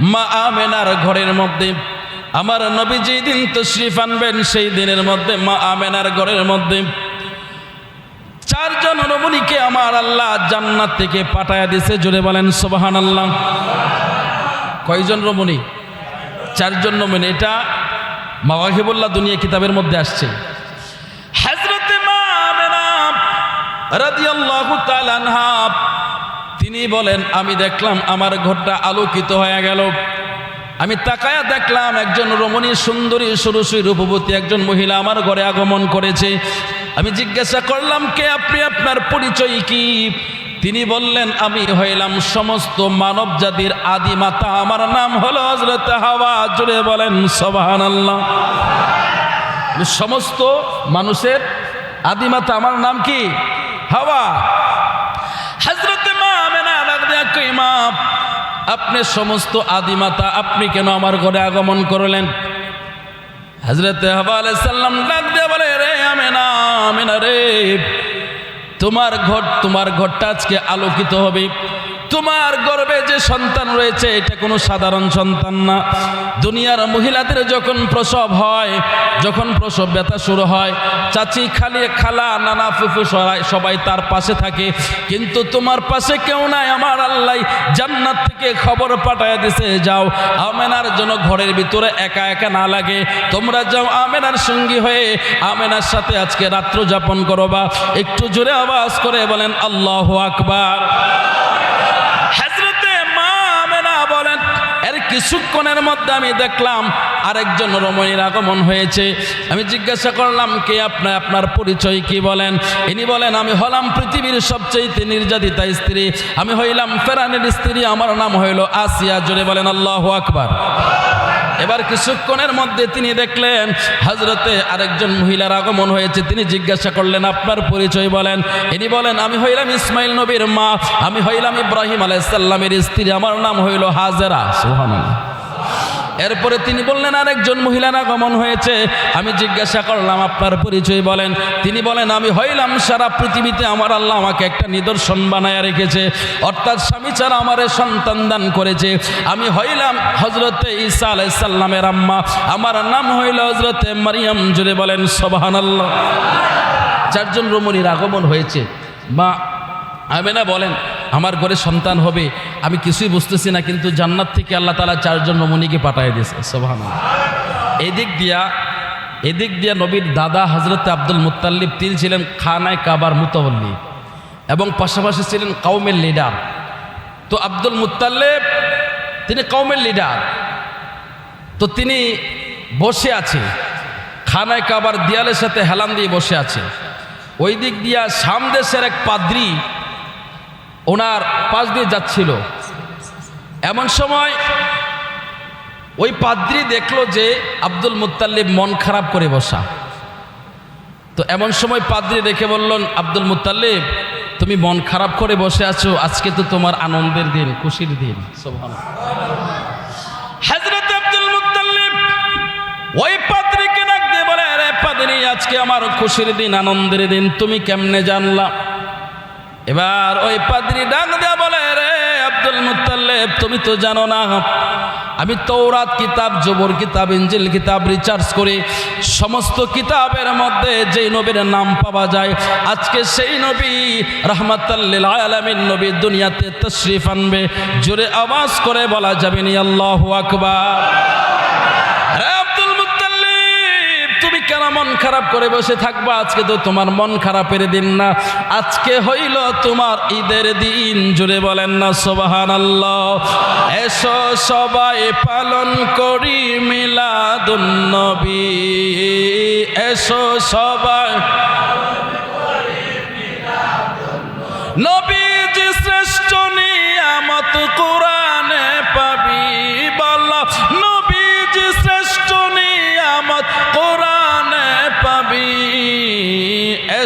মা আমেনার ঘরের মধ্যে। আমার নবী যেই দিন তশরিফ আনবেন, সেই দিনের মধ্যে মা আমেনার ঘরের মধ্যে। চারজন রমণীকে আমার আল্লাহ জান্নাত থেকে পাঠায়া দিছে জুড়ে বলেন সোবাহান আল্লাহ কয়জন রমণী? চারজন রমণী, এটা মাওয়াহিবুল্লাহ দুনিয়া কিতাবের মধ্যে আসছে। হযরতে মা আমেনা রাদিয়াল্লাহু তাআলা আনহা তিনি বলেন, আমি দেখলাম আমার ঘরটা আলোকিত হয়ে গেল। আমি তাকায়া দেখলাম একজন রমণী সুন্দরী সুরসী রূপবতী একজন মহিলা আমার ঘরে আগমন করেছে। আমি জিজ্ঞাসা করলাম, কে আপনি? আপনার পরিচয় কি? তিনি বললেন, আমি হইলাম সমস্ত মানব জাতির আদি মাতা। আমার নাম হলো হজরত হাওয়া। জুড়ে বলেন সবাহান আল্লাহ সমস্ত মানুষের আদিমাতা আমার নাম কি? হাওয়া। আপনি সমস্ত আদিমাতা আপনি কেন আমার ঘরে আগমন করলেন? হজরতে দিয়ে বলে রে, তোমার ঘর, তোমার ঘরটা আজকে আলোকিত হবে। তোমার গর্বে যে সন্তান রয়েছে, এটা কোনো সাধারণ সন্তান না। দুনিয়ার মহিলাদের যখন প্রসব হয়, যখন প্রসব ব্যথা শুরু হয়, চাচি খালি খালা, নানা ফুফু সবাই সবাই তার পাশে থাকে। কিন্তু তোমার পাশে কেউ নাই, আমার আল্লাহ জান্নাত থেকে খবর পাঠায় দিছে, যাও, আমেনার জন্য ঘরের ভিতরে একা একা না লাগে। তোমরা যাও আমেনার সঙ্গী হয়ে, আমেনার সাথে আজকে রাত্র যাপন করবা। একটু জোরে আওয়াজ করে বলেন, আল্লাহ আকবার। কিছুক্ষণের মধ্যে আমি দেখলাম আরেকজন রমণীর আগমন হয়েছে। আমি জিজ্ঞাসা করলাম, কে আপনার আপনার পরিচয় কি বলেন? ইনি বলেন, আমি হলাম পৃথিবীর সবচেয়ে নির্যাতিতা স্ত্রী। আমি হইলাম ফেরানের স্ত্রী। আমার নাম হইল আসিয়া। জোরে বলেন, আল্লাহ আকবার। এবার কিছুক্ষণের মধ্যে তিনি দেখলেন হজরতে আরেকজন মহিলার আগমন হয়েছে। তিনি জিজ্ঞাসা করলেন, আপনার পরিচয় বলেন? ইনি বলেন, আমি হইলাম ইসমাইল নবীর মা। আমি হইলাম ইব্রাহিম আলাইসাল্লামের স্ত্রী। আমার নাম হইল হাজেরা। সুহানা এরপরে তিনি বললেন, আরেকজন মহিলার আগমন হয়েছে। আমি জিজ্ঞাসা করলাম, আপনার পরিচয় বলেন? তিনি বলেন, আমি হইলাম সারা পৃথিবীতে আমার আল্লাহ আমাকে একটা নিদর্শন বানায় রেখেছে। অর্থাৎ স্বামী ছাড়া আমারে সন্তান দান করেছে। আমি হইলাম হজরতে ঈসা আলাইসাল্লামের আম্মা। আমার নাম হইল হজরতে মারিয়াম। জুড়ে বলেন সবাহান আল্লাহ চারজন রমণীর আগমন হয়েছে। মা আমেনা বলেন আমার ঘরে সন্তান হবে, আমি কিছুই বুঝতেছি না, কিন্তু জান্নাত থেকে আল্লাহ তালা চারজন রমণীকে পাঠিয়ে দিয়েছে। সোভান এদিক দিয়া এদিক দিয়া নবীর দাদা হজরত আব্দুল মুতাল্লিব তিনি ছিলেন খানায় কাবার মুতাবল্লি এবং পাশাপাশি ছিলেন কৌমের লিডার তো আব্দুল মুতাল্লেব তিনি কৌমের লিডার তো তিনি বসে আছে, খানায় কাবার দেয়ালের সাথে হেলান দিয়ে বসে আছে। ওই দিক দিয়া সামদেশের এক পাদ্রি ওনার পাশ দিয়ে যাচ্ছিল। এমন সময় ওই পাদ্রি দেখল যে আব্দুল মুতাল্লিব মন খারাপ করে বসা। তো এমন সময় পাদ্রি দেখে বললেন আব্দুল মুতাল্লিব তুমি মন খারাপ করে বসে আছো, আজকে তো তোমার আনন্দের দিন, খুশির দিন। হজরত আব্দুল মুতাল্লিব ওই পাদ্রিকে ডাক দিয়ে বলে, আরে আজকে আমার খুশির দিন, আনন্দের দিন, তুমি কেমনে জানলা? এবার ওই পাদ্রি ডাক দেয়া বলে, রে আব্দুল মুতাল্লেব তুমি তো জানো না, আমি তৌরাত কিতাব, জবর কিতাব ইঞ্জিল কিতাব, রিচার্জ করে। সমস্ত কিতাবের মধ্যে যেই নবীর নাম পাওয়া যায়, আজকে সেই নবী রহমাতাল্লিল আলামিন নবী দুনিয়াতে তশরিফ আনবে। জোরে আওয়াজ করে বলা যাবে নি, আল্লাহু আকবার। খারাপ করে বসে থাকবা, আজকে তো তোমার মন খারাপের দিন না। আজকে হইল তোমার ঈদের দিন জুড়ে বলেন না সোবাহান আল্লাহ এসো সবাই পালন করি মিলাদুন নবী। এসো সবাই নবীজি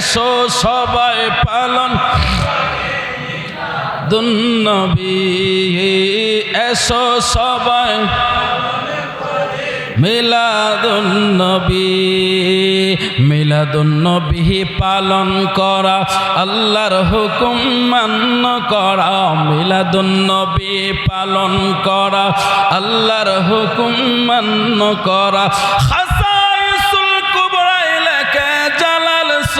এসো সবাই পালন। দুন্নবী এসো সবাই। মিলাদুন্নবী মিলা মিলাদুন্নবী পালন করা, আল্লাহর হুকুম মান্য করা মিলাদুন্নবী পালন করা, আল্লাহর হুকুম মান্য করা।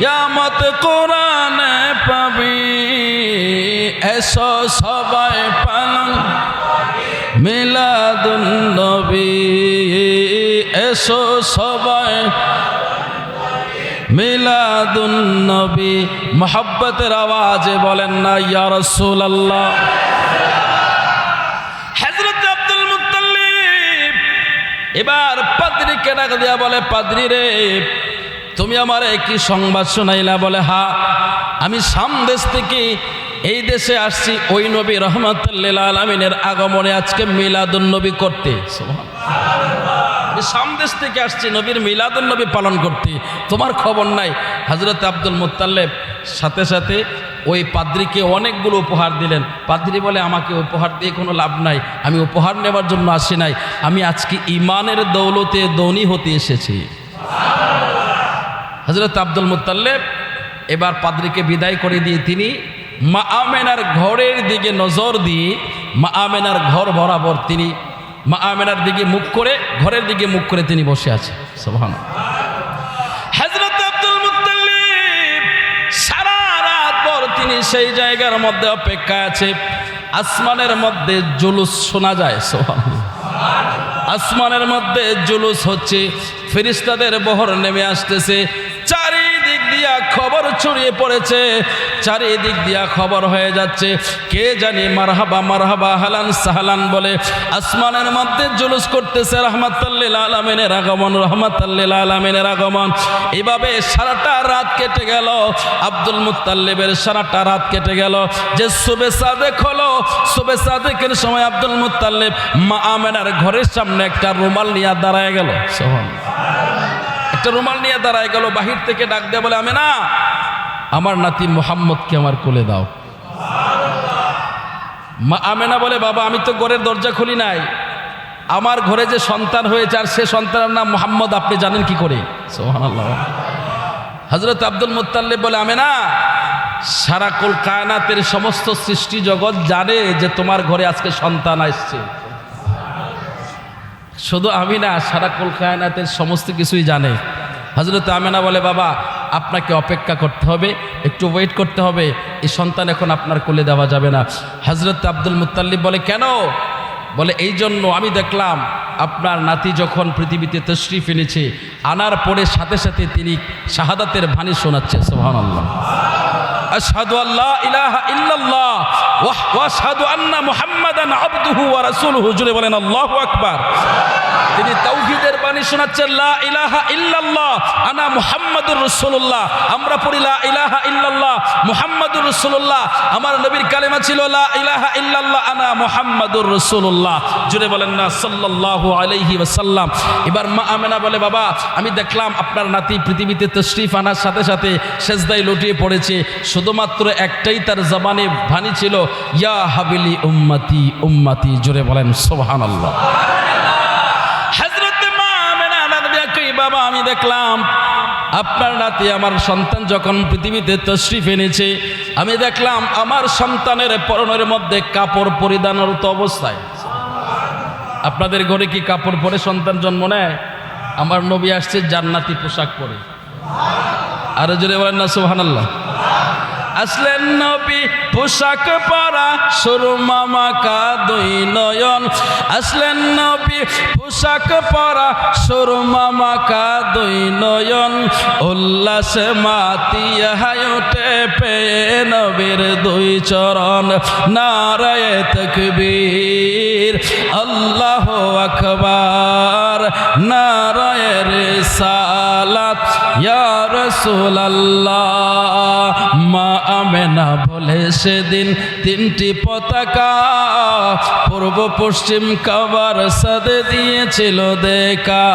ইয়ামত কোরআনে পাবি, এসো সবাই পালন। মিলাদুন নবী, এসো সবাই। মিলাদুন নবী, মোহাব্বতের আওয়াজে বলেন না, ইয়া রাসূলুল্লাহ। আব্দুল এবার পাদ্রীকে ডাক দিয়া বলে, পাদ্রী রে তুমি আমার কি সংবাদ শোনাইলা? বলে, হা, আমি সামদেশ থেকে এই দেশে আসছি, ওই নবী রহমতুল্লিল আলমিনের আগমনে আজকে মিলাদুন নবী করতে। সামদেশ থেকে আসছি, নবীর মিলাদুন নবী পালন করতে। তোমার খবর নাই। হজরত আব্দুল মুত্তাল্লেব সাথে সাথে ওই পাদ্রিকে অনেকগুলো উপহার দিলেন। পাদ্রি বলে, আমাকে উপহার দিয়ে কোনো লাভ নাই। আমি উপহার নেবার জন্য আসি নাই। আমি আজকে ইমানের দৌলতে দৌনি হতে এসেছি। হজরত আব্দুল মুতাল্লেব এবার পাদ্রিকে বিদায় করে দিয়ে তিনি মা আমেনার ঘরের দিকে নজর দিয়ে মা আমেনার ঘর বরাবর তিনি মা আমেনার দিকে মুখ করে, ঘরের দিকে মুখ করে তিনি বসে আছে সোহান হজরত আব্দুল মুতাল্লিব সারা রাত পর তিনি সেই জায়গার মধ্যে অপেক্ষায় আছে। আসমানের মধ্যে জুলুস শোনা যায়। সোহান আসমানের মধ্যে জুলুস হচ্ছে ফেরিস্তাদের বহর নেমে আসতেছে। চারিদিক দিয়া খবর ছড়িয়ে পড়েছে, চারিদিক দিয়া খবর হয়ে যাচ্ছে। কে জানি মারহাবা মারহাবা হালান সাহালান বলে, আসমানের মধ্যে জুলুস করতেছে রহমাতাল্লিল আলমিনের আগমন, রহমাতাল্লিল আলমিনের আগমন। এভাবে সারাটা রাত কেটে গেল, আব্দুল মুতাল্লিবের সারাটা রাত কেটে গেল। যে সুবে সাদেক হলো সাদেকের সময় আব্দুল মুতাল্লিব মা আমেনার ঘরের সামনে একটা রুমাল নিয়ে দাঁড়ায় গেল। সোহান একটা রুমাল নিয়ে দাঁড়ায় গেল, বাহির থেকে ডাক দেয়, বলে আমি না আমার নাতি মোহাম্মদকে আমার কোলে দাও। মা আমেনা বলে, বাবা, আমি তো ঘরের দরজা খুলি নাই। আমার ঘরে যে সন্তান হয়েছে, আর সে সন্তানের নাম মোহাম্মদ, আপনি জানেন কি করে? হজরত আব্দুল মুতাল্লিব বলে, আমেনা, সারা কুল কায়নাতের সমস্ত সৃষ্টি জগৎ জানে যে তোমার ঘরে আজকে সন্তান আসছে। শুধু আমি না সারা কুল কায়নাতের সমস্ত কিছুই জানে। হজরত আমেনা বলে, বাবা, আপনাকে অপেক্ষা করতে হবে, একটু ওয়েট করতে হবে। এই সন্তান এখন আপনার কোলে দেওয়া যাবে না। হজরত আব্দুল মুতাল্লিব বলে, কেন? বলে, এই জন্য আমি দেখলাম, আপনার নাতি যখন পৃথিবীতে তশরিফ ফেলেছে আনার পরে সাথে সাথে তিনি শাহাদাতের ভানি শোনাচ্ছে। সোহান আল্লাহ আশহাদু আল্লাহ ইলাহা ইল্লাল্লাহ ওয়া আশহাদু আন্না মুহাম্মাদান আবদুহু ওয়া রাসূলুহু। জুড়ে বলেন, আল্লাহু আকবার। তিনি তাওহীদের বাণী শোনাচ্ছেন, লা ইলাহা ইল্লাল্লাহ, আনা মুহাম্মাদুর রাসূলুল্লাহ। আমরা পড়ি, লা ইলাহা ইল্লাল্লাহ, মুহাম্মাদুর রাসূলুল্লাহ। আমার নবীর কালেমা ছিল, লা ইলাহা ইল্লাল্লাহ, আনা মুহাম্মাদুর রাসূলুল্লাহ। জুড়ে বলেন, না, সাল্লাল্লাহু আলাইহি ওয়াসাল্লাম। এবার মা আমেনা বলে, বাবা, আমি দেখলাম আপনার নাতি পৃথিবীতে তশরিফ আনার সাথে সাথে সেজদায় লুটিয়ে পড়েছে। শুধুমাত্র একটাই তার জবানে ভানি ছিল, ইয়া হাবিলি উম্মতি উম্মতি। জোরে বলেন, সুবহানাল্লাহ হযরত মা আমেনা নবী কই বাবা, আমি দেখলাম আপনার নাতি আমার সন্তান যখন পৃথিবীতে তশরিফ এনেছে, আমি দেখলাম আমার সন্তানের পরনের মধ্যে কাপড় পরিধানরত অবস্থায়। আপনাদের ঘরে কি কাপড় পরে সন্তান জন্ম নেয়? আমার নবী আসছে জান্নাতি পোশাক পরে। আরও জোরে বলেন না, সুবহানাল্লাহ। আসলেন নবী, পোশাক পরা সুরমা মাকা দুই নয়ন। আসলেন নবী পোশাক পরা সুরমা মাকা দুই নয়ন, উল্লাসে মাতিয়া উঠে পেয়ে নবীর দুই চরণ, নারায় তকবীর। আল্লাহ আকবার, নারায় রিসালাত ইয়া রসুলাল্লাহ, মা আমেনা বলে সেদিন তিনটি পতাকা পূর্ব পশ্চিম কাবার সাদে দিয়েছিল দেখা।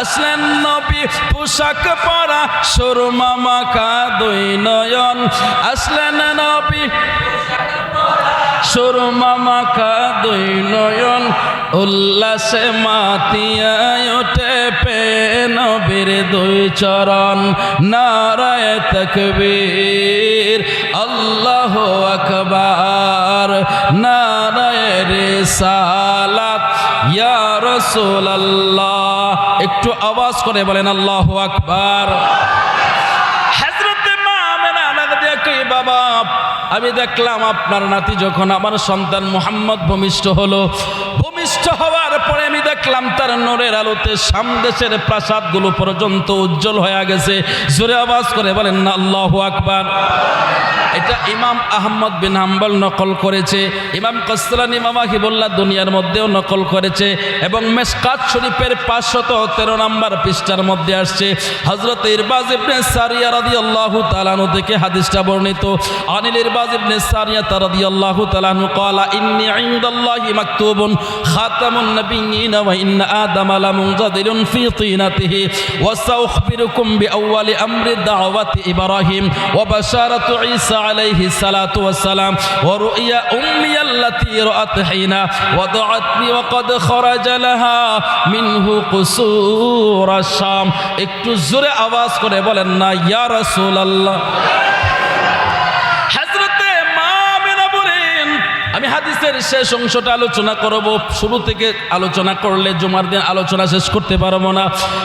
আসলেন নবী পোশাক পরা সুরমা মাখা দুই নয়ন। আসলেন নবী সুরমা মাখা দুই নয়ন। উল্লাসে মাতিয়ায় ওঠে পে নবীর দুই চরণ, নারায় তকবীর। আল্লাহ আকবার, নারায় রিসালাত। ইয়া একটু আওয়াজ করে বলেন, আল্লাহ আকবার। আমি দেখলাম আপনার নাতি যখন আমার সন্তান মোহাম্মদ ভূমিষ্ঠ হলো। ভূমিষ্ঠ হওয়ার পরে আমি দেখলাম তার নোরের আলোতে সামদেশের প্রাসাদগুলো পর্যন্ত উজ্জ্বল হয়ে গেছে। জোরে আওয়াজ করে বলেন, আল্লাহ আকবার। এটা ইমাম আহম্মদ বিন হাম্বল নকল করেছে, ইমাম কসলানি মামা হিবুল্লাহ দুনিয়ার মধ্যেও নকল করেছে এবং মেসকাত শরীফের পাঁচশত তেরো নম্বর পৃষ্ঠার মধ্যে আসছে। হজরত ইরবাজ ইবনে সারিয়া রাদি আল্লাহ তালানু থেকে হাদিসটা বর্ণিত। অনিল ইরবাজ ইবনে সারিয়া তারাদি আল্লাহ তালানু কলা ইন্নি ইনদাল্লাহি মাকতুবুন খাতামুন নাবিয়্যিন ওয়া ইন্না আদামা লামুনজাদিরুন ফি তিনাতিহি ওয়া সাউখবিরুকুম বিআউয়ালি আমরি দাওয়াতি ইব্রাহিম ওয়া বাশারাতু ঈসা আলাইহি সালাতু ওয়াসসালাম, ওয়া রুইয়া উম্মি আল্লাতি রাআত হিনা ওয়াদাআতনি ওয়া কদ খরাজা লাহা মিনহু কুসুর শাম। একটু জোরে আওয়াজ করে বলেন, না, ইয়া রাসূলুল্লাহ। হাদিসের শেষ অংশটা আলোচনা করব। শুরু থেকে আলোচনা করলে জুমার দিন আলোচনা শেষ করতে পারব না।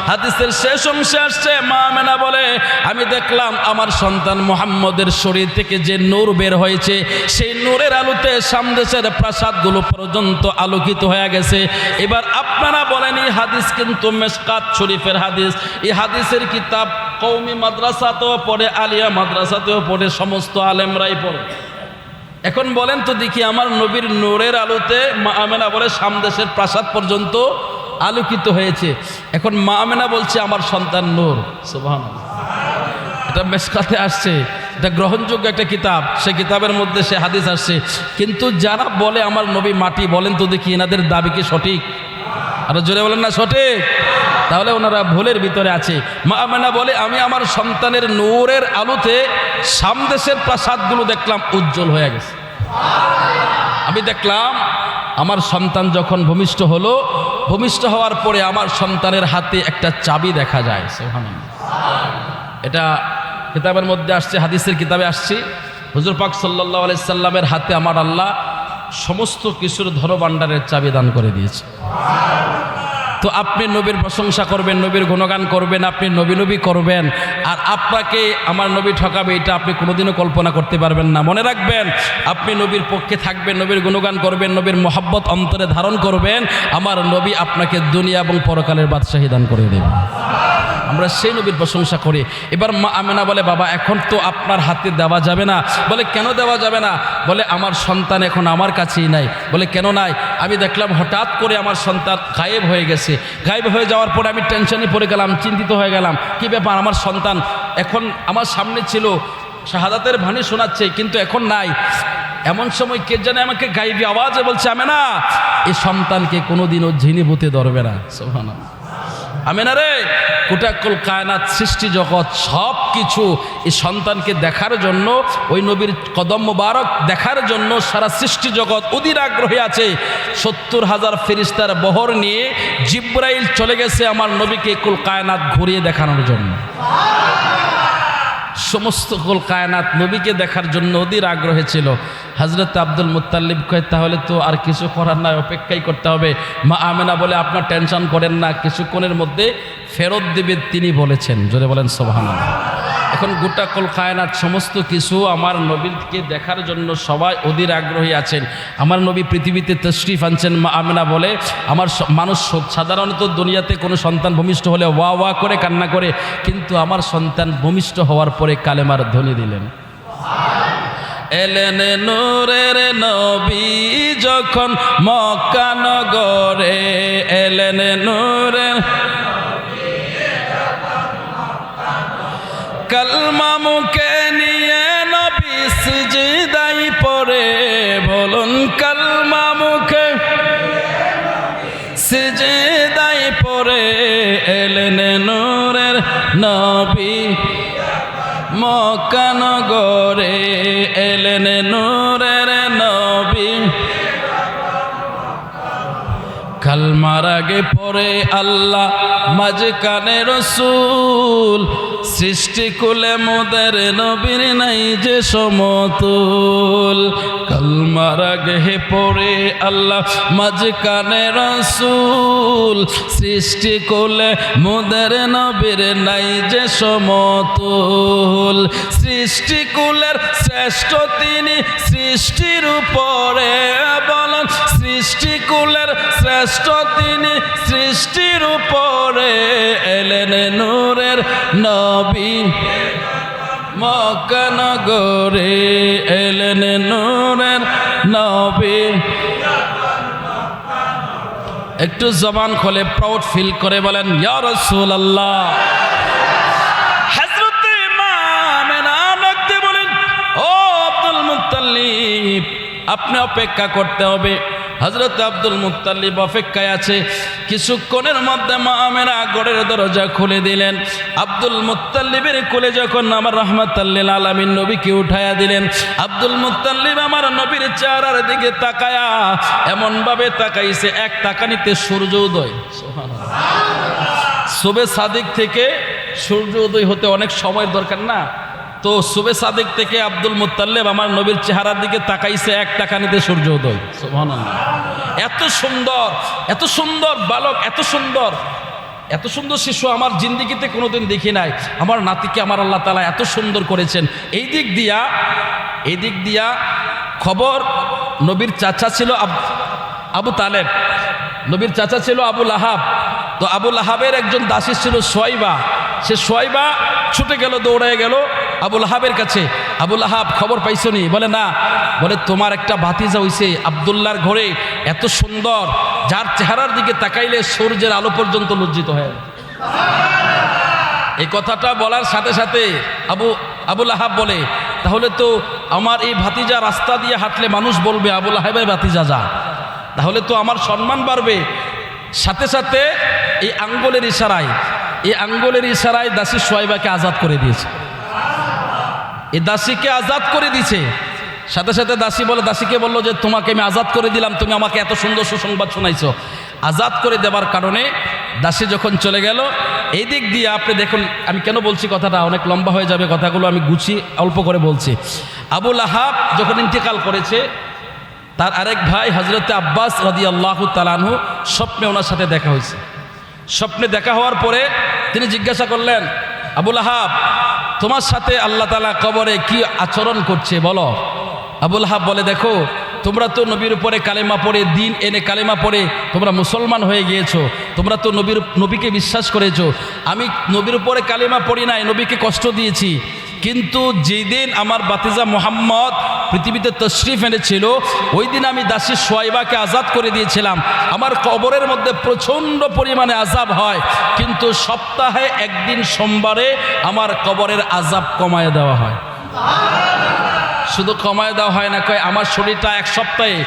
হাদিসের শেষ অংশে আসছে, মা মেনা বলে, আমি দেখলাম আমার সন্তান মোহাম্মদের শরীর থেকে যে নূর বের হয়েছে, সেই নূরের আলোতে সামদেশের প্রাসাদগুলো পর্যন্ত আলোকিত হয়ে গেছে। এবার আপনারা বলেন, এই হাদিস কিন্তু মেসকাত শরীফের হাদিস। এই হাদিসের কিতাব কৌমি মাদ্রাসাতেও পড়ে, আলিয়া মাদ্রাসাতেও পড়ে, সমস্ত আলেমরাই পড়ে। এখন বলেন তো দেখি আমার নবীর নূরের আলোতে মা আমেনা বলে সামদেশের প্রাসাদ পর্যন্ত আলোকিত হয়েছে। এখন মা আমেনা বলছে, আমার সন্তান নূর। সুবহান এটা মেসকাতে আসছে। এটা গ্রহণযোগ্য একটা কিতাব। সে কিতাবের মধ্যে সে হাদিস আসছে। কিন্তু যারা বলে আমার নবী মাটি, বলেন তো দেখি এনাদের দাবি কি সঠিক? আরও জোরে বলেন না, সঠিক? তাহলে ওনারা ভুলের ভিতরে আছে। মা আমেনা বলে, আমি আমার সন্তানের নূরের আলোতে সামদেশের প্রাসাদগুলো দেখলাম, উজ্জ্বল হয়ে গেছে। আমি দেখলাম আমার সন্তান যখন ভূমিষ্ঠ হলো, ভূমিষ্ঠ হওয়ার পরে আমার সন্তানের হাতে একটা চাবি দেখা যায়, সুবহানাল্লাহ। এটা কিতাবের মধ্যে আসছে, হাদিসের কিতাবে আসছি হুজুর পাক সাল্লাহ আলাইসাল্লামের হাতে আমার আল্লাহ সমস্ত কিছুর ধরবান্ডারের চাবি দান করে দিয়েছে তো আপনি নবীর প্রশংসা করবেন, নবীর গুণগান করবেন, আপনি নবী নবী করবেন। আর আপনাকে আমার নবী ঠকাবে, এটা আপনি কোনোদিনও কল্পনা করতে পারবেন না। মনে রাখবেন, আপনি নবীর পক্ষে থাকবেন, নবীর গুণগান করবেন, নবীর মোহাব্বত অন্তরে ধারণ করবেন, আমার নবী আপনাকে দুনিয়া এবং পরকালের বাদশাহী দান করে দেবেন আমরা সেই নবীর প্রশংসা করি। এবার মা আমেনা বলে, বাবা, এখন তো আপনার হাতে দেওয়া যাবে না। বলে, কেন দেওয়া যাবে না? বলে, আমার সন্তান এখন আমার কাছেই নাই। বলে, কেন নাই? আমি দেখলাম হঠাৎ করে আমার সন্তান গায়েব হয়ে গেছে। গায়েব হয়ে যাওয়ার পরে আমি টেনশনে পড়ে গেলাম, চিন্তিত হয়ে গেলাম। কি ব্যাপার? আমার সন্তান এখন আমার সামনে ছিল, শাহাদাতের ভানি শোনাচ্ছে, কিন্তু এখন নাই। এমন সময় কে জানে আমাকে গাইবি আওয়াজে বলছে আমি না এই সন্তানকে কোনোদিনও ঝিনিভূতে ধরবে না। সোহানা আমেনা রে, কোটাকুল কায়নাত সৃষ্টি জগৎ সব কিছু এই সন্তানকে দেখার জন্য, ওই নবীর কদম মুবারক দেখার জন্য সারা সৃষ্টি জগৎ অধীর আগ্রহী আছে। সত্তর হাজার ফেরিস্তার বহর নিয়ে জিব্রাইল চলে গেছে আমার নবীকে কুল কায়নাত ঘুরিয়ে দেখানোর জন্য। সমস্ত কুল কায়নাত নবীকে দেখার জন্য অধীর আগ্রহে ছিল। হজরত আব্দুল মুতাল্লিব কয়, তাহলে তো আর কিছু করার নাই, অপেক্ষাই করতে হবে। মা আমেনা বলে, আপনার টেনশন করেন না, কিছুক্ষণের মধ্যে ফেরত দেবে তিনি বলেছেন। জোরে বলেন সোহান এখন গোটা কল কায়নাত সমস্ত কিছু আমার নবীকে দেখার জন্য সবাই অধীর আগ্রহী আছেন। আমার নবী পৃথিবীতে তশরিফ আনছেন আমেনা বলে। আমার মানুষ সাধারণত দুনিয়াতে কোনো সন্তান ভূমিষ্ঠ হলে ওয়া ওয়া করে, কান্না করে, কিন্তু আমার সন্তান ভূমিষ্ঠ হওয়ার পরে কালেমার ধ্বনি দিলেন। এলেন নূরের নবী যখন মক্কা নগরে, এলেন নূরের কালমা মুখে নিয়ে নবী সিজদাই পড়ে। বলুন কালমা মুখে সিজদাই পড়ে এলেন নূরের নবী। মকানগরে এলেন নূরের নবী। কালমার আগে পরে আল্লাহ, মাঝখানে রসুল। সৃষ্টি কুলে মোদের নবীর নাই যে সমতুল। কালমার আগে হে পরে আল্লাহ মাঝখানে রসুল। সৃষ্টি কুলে মোদের নবীর নাই যে সমতুল। সৃষ্টি কুলের শ্রেষ্ঠ তিনি সৃষ্টির উপরে বলন। সৃষ্টি কুলের শ্রেষ্ঠ তিনি সৃষ্টির উপরে এলেন নূরের নবী মকনগরে এলেন নূরের নবী। একটু জবান খোলে প্রাউড ফিল করে বলেন, ইয়া রাসূলুল্লাহ। হযরতে ইমাম বলেন, ও আব্দুল মুত্তালিব, আপনি অপেক্ষা করতে হবে। হজরত আব্দুল মুত্তালিব অপেক্ষায় আছে। কিছুক্ষণের মধ্যে মা আমেরা গড়ের দরজা খুলে দিলেন। আব্দুল মুত্তালিবের কোলে যখন আমার রহমতাল্লিল আলমিন নবীকে উঠায়া দিলেন, আব্দুল মুত্তালিব আমার নবীর চেহারার দিকে তাকায়া এমনভাবে তাকাইছে, এক তাকানিতে সূর্য উদয় সুবে সাদিক থেকে সূর্য উদয় হতে অনেক সময়ের দরকার না? তো সুবে সাদিক থেকে আব্দুল মুত্তাল্লেব আমার নবীর চেহারার দিকে তাকাইছে, এক টাকানিতে সূর্য উদয়। সুবহানাল্লাহ। এত সুন্দর এত সুন্দর বালক, এত সুন্দর এত সুন্দর শিশু আমার জিন্দিগিতে কোনোদিন দেখি নাই। আমার নাতিকে আমার আল্লাহ তালা এত সুন্দর করেছেন। এই দিক দিয়া, এই দিক দিয়া খবর নবীর চাচা ছিল আব- আবু তালেব। নবীর চাচা ছিল আবুল আহাব তো আবুল আহাবের একজন দাসী ছিল সোয়াইবা। সে সোয়াইবা ছুটে গেল দৌড়ে গেল। আবুল আহাবের কাছে, আবুল আহাব, খবর পাইছো নি? বলে, না। বলে, তোমার একটা ভাতিজা হইছে আবদুল্লার ঘরে, এত সুন্দর, যার চেহারার দিকে তাকাইলে সূর্যের আলো পর্যন্ত লজ্জিত হয়। এই কথাটা বলার সাথে সাথে আবু, আবুল আহাব বলে, তাহলে তো আমার এই ভাতিজা রাস্তা দিয়ে হাঁটলে মানুষ বলবে, আবুল আহাবের ভাতিজা যা। তাহলে তো আমার সম্মান বাড়বে। সাথে সাথে এই আঙ্গুলের ইশারায় এই আঙ্গুলের ইশারায় দাসী সোয়াইবাকে আজাদ করে দিয়েছে। এই দাসীকে আজাদ করে দিছে। সাথে সাথে দাসী বলে, দাসীকে বলল যে, তোমাকে আমি আজাদ করে দিলাম, তুমি আমাকে এত সুন্দর সুসংবাদ শোনাইছো। আজাদ করে দেবার কারণে দাসী যখন চলে গেল, এই দিক দিয়ে আপনি দেখুন, আমি কেন বলছি কথাটা? অনেক লম্বা হয়ে যাবে কথাগুলো, আমি গুছি, অল্প করে বলছি। আবুল আহাব যখন ইন্তেকাল করেছে, তার আরেক ভাই হজরতে আব্বাস রাদি আল্লাহ তালানহু স্বপ্নে ওনার সাথে দেখা হয়েছে। স্বপ্নে দেখা হওয়ার পরে তিনি জিজ্ঞাসা করলেন, আবুল আহাব, তোমার সাথে আল্লাহ তালা কবরে কি আচরণ করছে বলো? আবুল আহাব বলে, দেখো, তোমরা তো নবীর উপরে কালেমা পড়ে, দিন এনে কালেমা পড়ে, তোমরা মুসলমান হয়ে গিয়েছো, তোমরা তো নবীর, নবীকে বিশ্বাস করেছ। আমি নবীর উপরে কালেমা পড়ি নাই, নবীকে কষ্ট দিয়েছি। কিন্তু যেদিন আমার বাতিজা মোহাম্মদ পৃথিবীতে তশরিফ এনেছিল ওই দিন আমি দাসী সোয়াইবাকে আজাদ করে দিয়েছিলাম। আমার কবরের মধ্যে প্রচণ্ড পরিমাণে আজাব হয়, কিন্তু সপ্তাহে একদিন সোমবারে আমার কবরের আজাব কমায় দেওয়া হয়। শুধু কমায় দেওয়া হয় না, কয় আমার শরীরটা এক সপ্তাহে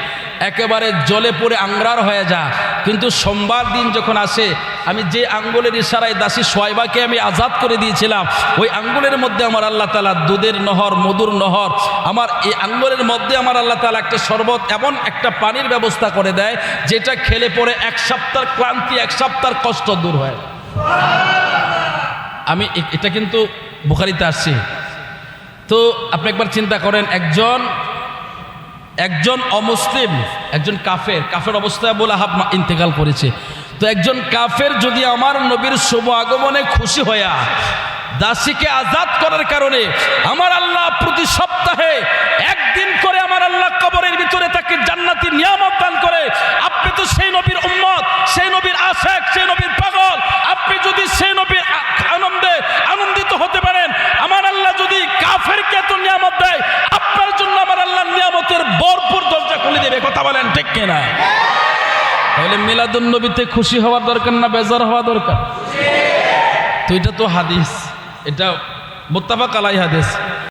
একেবারে জলে পড়ে আংরার হয়ে যা। কিন্তু সোমবার দিন যখন আসে, আমি যে আঙ্গুলের ইশারায় দাসী সোয়াইবাকে আমি আজাদ করে দিয়েছিলাম, ওই আঙ্গুলের মধ্যে আমার আল্লাহ তালা দুধের নহর, মধুর নহর, আমার এই আঙ্গুলের মধ্যে আমার আল্লাহ তালা একটা শরবত এমন একটা পানির ব্যবস্থা করে দেয়, যেটা খেলে পরে এক সপ্তাহ ক্লান্তি, এক সপ্তাহ কষ্ট দূর হয়। আমি এটা কিন্তু বুখারিতে আসছি। তো আপনি একবার চিন্তা করেন, একজন একজন অমুসলিম, একজন কাফের কাফের অবস্থায় বলে হাব ইন্তেকাল করেছে। তো একজন কাফের যদি আমার নবীর শুভ আগমনে খুশি হইয়া দাসীকে আজাদ করার কারণে আমার আল্লাহ প্রতি সপ্তাহে একদিন করে আমার আল্লাহ কবরের ভিতরে তাকে জান্নাতি নিয়ামত দান করে, আপনি তো সেই নবীর উম্মত, সেই নবীর আশেক, সেই নবীর পাগল, আপনি যদি সেই নবীর আ- আনন্দে আনন্দিত হতে পারেন আমার আল্লাহ যদি কাফেরকে এত নিয়ামত দেয় আপনার জন্য আমার আল্লাহ নিয়ামতের ভরপুর দরজা খুলে দেবে কথা বলেন ঠিক কিনা? তাহলে মিলাদুন নবীতে খুশি হওয়ার দরকার না বেজার হওয়া দরকার? তো এটা তো হাদিস। এটা মোত্তাফা কালাই হাদিস।